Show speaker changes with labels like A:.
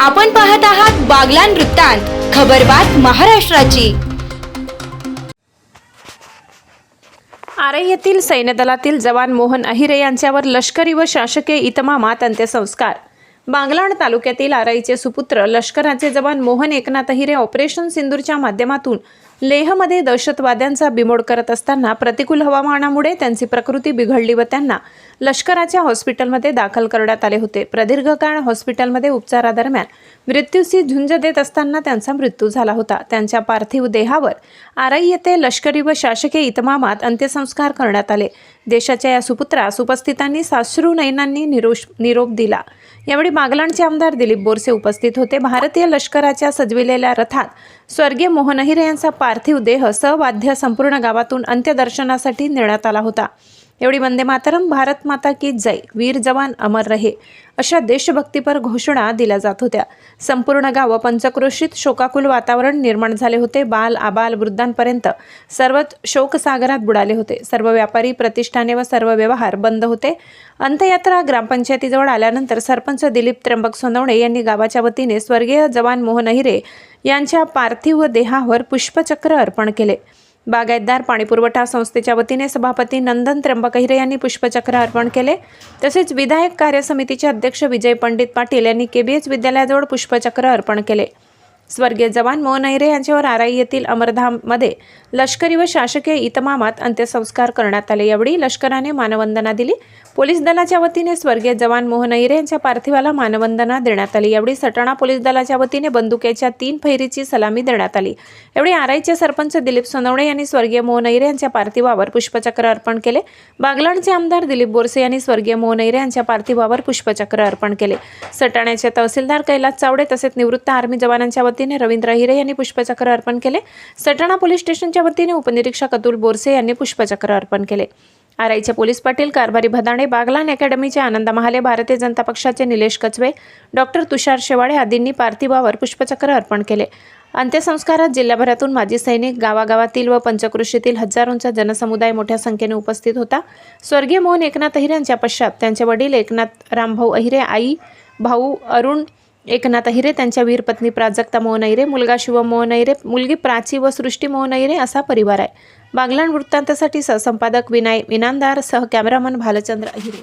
A: आपण पाहत आहात बागलान वृत्तांत खबरबात महाराष्ट्राची.
B: आरई येथील सैन्यदलातील जवान मोहन अहिरे यांच्यावर लष्करी व शासकीय इतमामात अंत्यसंस्कार. बांगलाण तालुक्यातील आराईचे सुपुत्र लष्कराचे जवान मोहन एकनाथ अहिरे ऑपरेशन सिंदूरच्या माध्यमातून लेहमध्ये दहशतवाद्यांचा बिमोड करत असताना प्रतिकूल हवामानामुळे त्यांची प्रकृती बिघडली व त्यांना लष्कराच्या हॉस्पिटलमध्ये दाखल करण्यात आले होते. प्रदीर्घ काळ हॉस्पिटलमध्ये उपचारादरम्यान मृत्यूशी झुंज देत असताना त्यांचा मृत्यू झाला होता. त्यांच्या पार्थिव देहावर आरई येथे लष्करी व शासकीय इतमामात अंत्यसंस्कार करण्यात आले. देशाच्या या सुपुत्रास उपस्थितांनी साश्रू नयनांनी निरोश निरोप दिला. यावेळी बागलाणचे आमदार दिलीप बोरसे उपस्थित होते. भारतीय लष्कराच्या सजविलेल्या रथात स्वर्गीय मोहन अहिरे यांचा पार्थिव देह सवाद्य संपूर्ण गावातून अंत्यदर्शनासाठी नेण्यात आला होता. एवढी वंदे मातरम भारत माता की जय वीर जवान अमर रहे अशा देशभक्तीपर घोषणा दिल्या जात होत्या. संपूर्ण गाव पंचक्रोशीत शोकाकुल वातावरण निर्माण झाले होते. बाल आबाल वृद्धांपर्यंत सर्वच शोकसागरात बुडाले होते. सर्व व्यापारी प्रतिष्ठाने व सर्व व्यवहार बंद होते. अंत्ययात्रा ग्रामपंचायतीजवळ आल्यानंतर सरपंच दिलीप त्र्यंबक सोनवणे यांनी गावाच्या वतीने स्वर्गीय जवान मोहन अहिरे यांच्या पार्थिव देहावर पुष्पचक्र अर्पण केले. बागायतदार पाणीपुरवठा संस्थेच्या वतीने सभापती नंदन त्र्यंबकहिरे यांनी पुष्पचक्र अर्पण केले. तसेच विधायक कार्य समितीचे अध्यक्ष विजय पंडित पाटील यांनी केबीएच विद्यालयाजवळ पुष्पचक्र अर्पण केले. स्वर्गीय जवान मोहन अहिरे यांच्यावर आराई येथील अमरधाममध्ये लष्करी व शासकीय इतमामात अंत्यसंस्कार करण्यात आले. यावेळी लष्कराने मानवंदना दिली. पोलीस दलाच्या वतीने स्वर्गीय जवान मोहन अहिरे यांच्या पार्थिवाला मानवंदना देण्यात आली. यावेळी सटाणा पोलीस दलाच्या वतीने बंदुकेच्या तीन फैरीची सलामी देण्यात आली. यावेळी आराईचे सरपंच दिलीप सोनवणे यांनी स्वर्गीय मोहन अहिरे यांच्या पार्थिवावर पुष्पचक्र अर्पण केले. बागलाणचे आमदार दिलीप बोरसे यांनी स्वर्गीय मोहन अहिरे यांच्या पार्थिवावर पुष्पचक्र अर्पण केले. सटाण्याचे तहसीलदार कैलास चावडे तसेच निवृत्त आर्मी जवानांच्या वतीने रवींद्र हिरे यांनी पुष्पचक्र अर्पण केले. सटाणा पोलीस स्टेशनच्या वतीने उपनिरीक्षक अतुल बोरसे यांनी पुष्पचक्र अर्पण केले. आरआयचे पोलीस पाटील कारभारी भदाणे बागलान अकॅडमीचे आनंद महाले भारतीय जनता पक्षाचे निलेश कचवे डॉक्टर तुषार शेवाळे आदींनी पार्थिवावर पुष्पचक्र अर्पण केले. अंत्यसंस्कारात जिल्हाभरातून माजी सैनिक गावागावातील व पंचकृषीतील हजारोंचा जनसमुदाय मोठ्या संख्येने उपस्थित होता. स्वर्गीय मोहन एकनाथ अहिरे यांच्या पश्चात त्यांचे वडील एकनाथ रामभाऊ अहिरे आई भाऊ अरुण एकनाथ अहिरे त्यांच्या वीरपत्नी प्राजक्ता मोहन अहिरे मुलगा शिव मोहन अहिरे मुलगी प्राची व सृष्टी मोहन अहिरे असा परिवार आहे. बागलाण वृत्तांतासाठी सहसंपादक विनाय विनामदार सह कॅमेरामन भालचंद्र अहिरे.